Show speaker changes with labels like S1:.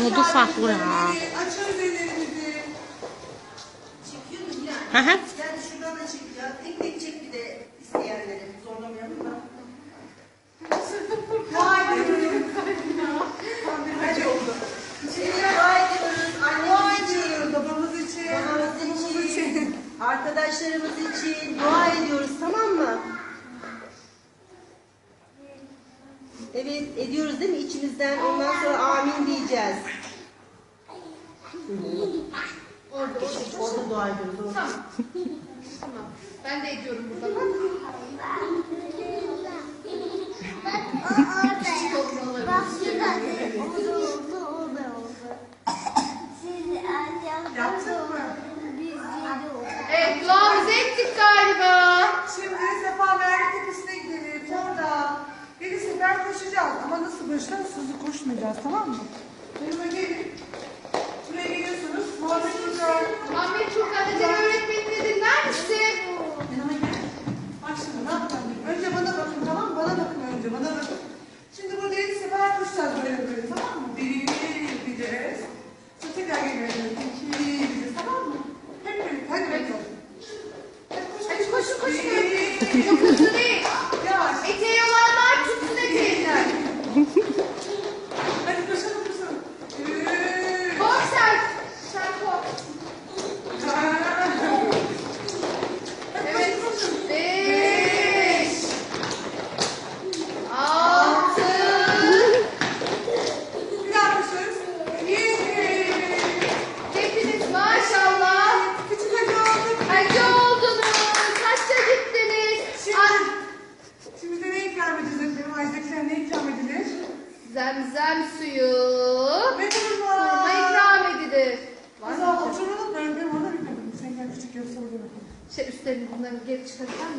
S1: Umudu farklı ha.
S2: Açıyoruz ellerimizi.
S3: Çekiyor mu?
S1: Hı hı.
S3: Gel şuradan da çek ya. Tek tek çek bir de isteyenleri. Zorlamayalım da.
S2: Dua ediyoruz. Hadi oldu.
S3: Şimdi dua ediyoruz.
S2: Dua
S3: Annemiz için,
S2: ediyoruz babamız için,
S3: babamız
S2: babamız
S3: için,
S2: için.
S3: arkadaşlarımız için dua ediyoruz tamam mı? Evet ediyoruz değil mi içimizden ondan sonra amin diyeceğiz.
S4: Orada orada.
S3: Orada dua ediyoruz. Orada.
S4: Tamam. Tamam. Ben de ediyorum burada bak. Evet duamızı ettik galiba.
S2: Şimdi Sefa Merve Tepesi'ne gidelim. Orada bir sefer koşacağız. Ama nasıl koşacağız? Hızlı koşmayacağız tamam mı? Yanıma gelin. Buraya geliyorsunuz. Muhammed Hoca.
S4: Ahmet çok Adem öğretmenini dinler misin?
S2: Yanıma gel. Bak şimdi ne yapacağım? Önce bana bakın tamam mı? Bana bakın önce bana bakın. Şimdi burada yedi sefer koşacağız böyle böyle tamam mı? Bir diyeceğiz. Sonra tekrar geliyoruz. İki diyeceğiz tamam mı? Hep birlikte hadi bakalım. Hadi koş
S4: Hadi koşun koşun.
S2: Bir.
S4: Çok hızlı değil. Zemzem suyu.
S2: Kurma.
S4: ikram edilir. Var mı?
S2: oturalım. Ben benim orada bitmedim. Sen gel küçük orada bakalım.
S4: Şey üstlerini bunları geri çıkarırsan